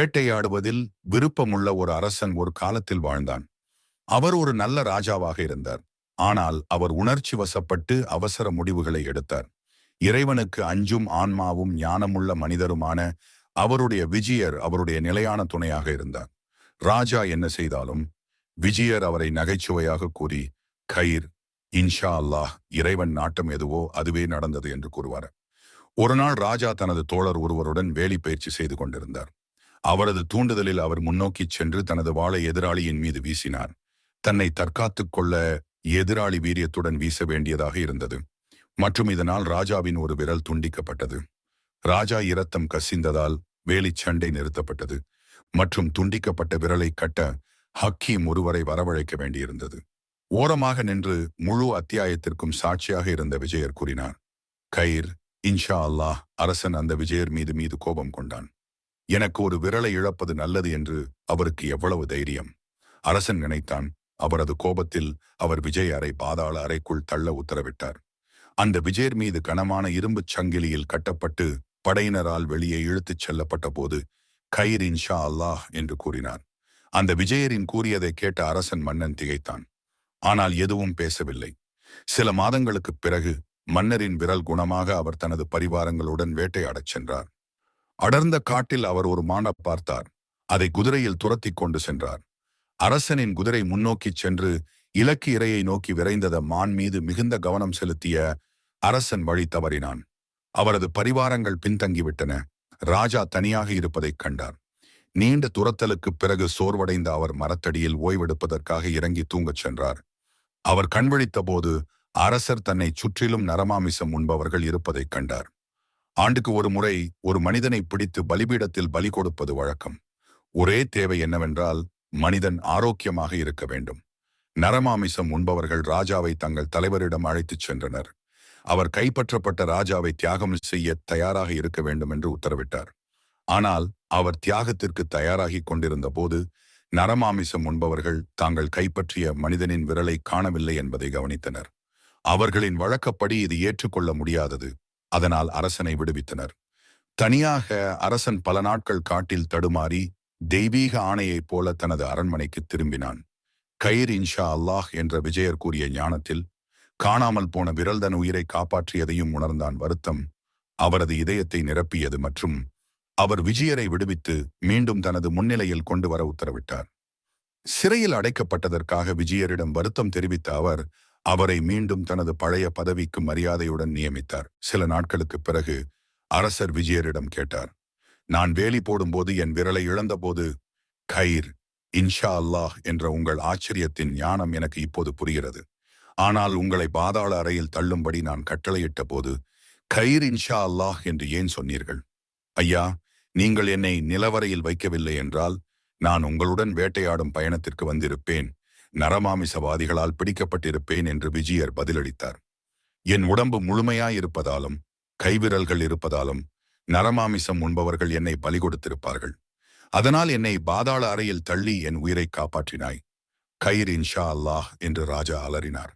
வேட்டையாடுவதில் விருப்பமுள்ள ஒரு அரசன் ஒரு காலத்தில் வாழ்ந்தான். அவர் ஒரு நல்ல ராஜாவாக இருந்தார். ஆனால் அவர் உணர்ச்சி வசப்பட்டு அவசர முடிவுகளை எடுத்தார். இறைவனுக்கு அஞ்சும் ஆன்மாவும் ஞானமுள்ள மனிதருமான அவருடைய விஜயர் அவருடைய நிலையான துணையாக இருந்தார். ராஜா என்ன செய்தாலும் விஜயர் அவரை நகைச்சுவையாக கூறி கயிர் இன்ஷா அல்லாஹ் இறைவன் நாட்டம் எதுவோ அதுவே நடந்தது என்று கூறுவார். ஒரு நாள் ராஜா தனது தோழர் ஒருவருடன் வேலி பயிற்சி செய்து கொண்டிருந்தார். அவரது தூண்டுதலில் அவர் முன்னோக்கி சென்று தனது வாளை எதிராளியின் மீது வீசினார். தன்னை தற்காத்துக் கொள்ள எதிராளி வீரியத்துடன் வீச வேண்டியதாக இருந்தது. மற்றும் இதனால் ராஜாவின் ஒரு விரல் துண்டிக்கப்பட்டது. ராஜா இரத்தம் கசிந்ததால் வேலி சண்டை நிறுத்தப்பட்டது. மற்றும் துண்டிக்கப்பட்ட விரலை கட்ட ஹக்கீம் ஒருவரை வரவழைக்க வேண்டியிருந்தது. ஓரமாக நின்று முழு அத்தியாயத்திற்கும் சாட்சியாக இருந்த விஜயர் கூறினார் கயிர் இன்ஷா அல்லாஹ் அரசன் அந்த விஜயர் மீது மீது கோபம் கொண்டான். எனக்கு ஒரு விரலை இழப்பது நல்லது என்று அவருக்கு எவ்வளவு தைரியம்? அரசன் நினைத்தான் அவரது கோபத்தில் அவர் விஜய் அறை பாதாள அறைக்குள் தள்ள உத்தரவிட்டார். அந்த விஜயர் மீது கனமான இரும்புச் சங்கிலியில் கட்டப்பட்டு படையினரால் வெளியே இழுத்துச் செல்லப்பட்ட போது கயிர் இன்ஷா அல்லாஹ் என்று கூறினார். அந்த விஜயரின் கூறியதை கேட்ட அரசன் மன்னன் திகைத்தான். ஆனால் எதுவும் பேசவில்லை. சில மாதங்களுக்குப் பிறகு மன்னரின் விரல் குணமாக அவர் தனது பரிவாரங்களுடன் வேட்டையாடச் சென்றார். அடர்ந்த காட்டில் அவர் ஒரு மான பார்த்தார். அதை குதிரையில் துரத்தி கொண்டு சென்றார். அரசனின் குதிரை முன்னோக்கிச் சென்று இலக்கு இரையை நோக்கி விரைந்தத மான் மீது மிகுந்த கவனம் செலுத்திய அரசன் வழி தவறினான். அவரது பரிவாரங்கள் பின்தங்கிவிட்டன. ராஜா தனியாக இருப்பதைக் கண்டார். நீண்ட துரத்தலுக்குப் பிறகு சோர்வடைந்த அவர் மரத்தடியில் ஓய்வெடுப்பதற்காக இறங்கி தூங்கச் சென்றார். அவர் கண்விழித்த போது அரசர் தன்னை சுற்றிலும் நரமாமிசம் உண்பவர்கள் இருப்பதைக் கண்டார். ஆண்டுக்கு ஒரு முறை ஒரு மனிதனை பிடித்து பலிபீடத்தில் பலி கொடுப்பது வழக்கம். ஒரே தேவை என்னவென்றால் மனிதன் ஆரோக்கியமாக இருக்க வேண்டும். நரமாமிசம் உண்பவர்கள் ராஜாவை தங்கள் தலைவரிடம் அழைத்துச் சென்றனர். அவர் கைப்பற்றப்பட்ட ராஜாவை தியாகம் செய்ய தயாராக இருக்க வேண்டும் என்று உத்தரவிட்டார். ஆனால் அவர் தியாகத்திற்கு தயாராகிக் கொண்டிருந்த போது நரமாமிசம் உண்பவர்கள் தாங்கள் கைப்பற்றிய மனிதனின் விரலை காணவில்லை என்பதை கவனித்தனர். அவர்களின் வழக்கப்படி இது ஏற்றுக்கொள்ள முடியாதது. அதனால் அரசனை விடுவித்தனர். தனியாக அரசன் பல நாட்கள் காட்டில் தடுமாறி தெய்வீக ஆணையைப் போல தனது அரண்மனைக்கு திரும்பினான். கயிர் இன்ஷா அல்லாஹ் என்ற விஜயர் கூறிய ஞானத்தில் காணாமல் போன விரல்தன் உயிரை காப்பாற்றியதையும் உணர்ந்தான் வருத்தம். அவரது இதயத்தை நிரப்பியது மற்றும் அவர் விஜயரை விடுவித்து மீண்டும் தனது முன்னிலையில் கொண்டு வர உத்தரவிட்டார். சிறையில் அடைக்கப்பட்டதற்காக விஜயரிடம் வருத்தம் தெரிவித்த அவர் அவரை மீண்டும் தனது பழைய பதவிக்கு மரியாதையுடன் நியமித்தார். சில நாட்களுக்கு பிறகு அரசர் விஜயரிடம் கேட்டார். நான் வேலி போடும்போது என் விரலை இழந்தபோது கயிர் இன்ஷா அல்லாஹ் என்ற உங்கள் ஆச்சரியத்தின் ஞானம் எனக்கு இப்போது புரிகிறது. ஆனால் உங்களை பாதாள அறையில் தள்ளும்படி நான் கட்டளையிட்ட போது கயிர் இன்ஷா அல்லாஹ் என்று ஏன் சொன்னீர்கள்? ஐயா நீங்கள் என்னை நிலவரையில் வைக்கவில்லை என்றால் நான் உங்களுடன் வேட்டையாடும் பயணத்திற்கு வந்திருப்பேன். நரமாமிசவாதிகளால் பிடிக்கப்பட்டிருப்பேன் என்று விஜயர் பதிலளித்தார். என் உடம்பு முழுமையாயிருப்பதாலும் கைவிரல்கள் இருப்பதாலும் நரமாமிசம் உண்பவர்கள் என்னை பலி கொடுத்திருப்பார்கள் அதனால் என்னை பாதாள அறையில் தள்ளி என் உயிரை காப்பாற்றினாய். கயிர் இன்ஷா அல்லாஹ் என்று ராஜா அலறினார்.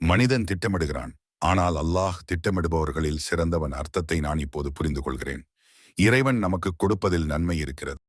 மனிதன் திட்டமிடுகிறான். ஆனால் அல்லாஹ் திட்டமிடுபவர்களில் சிறந்தவன் அர்த்தத்தை நான் இப்போது புரிந்து கொள்கிறேன் இறைவன் நமக்கு கொடுப்பதில் நன்மை இருக்கிறது.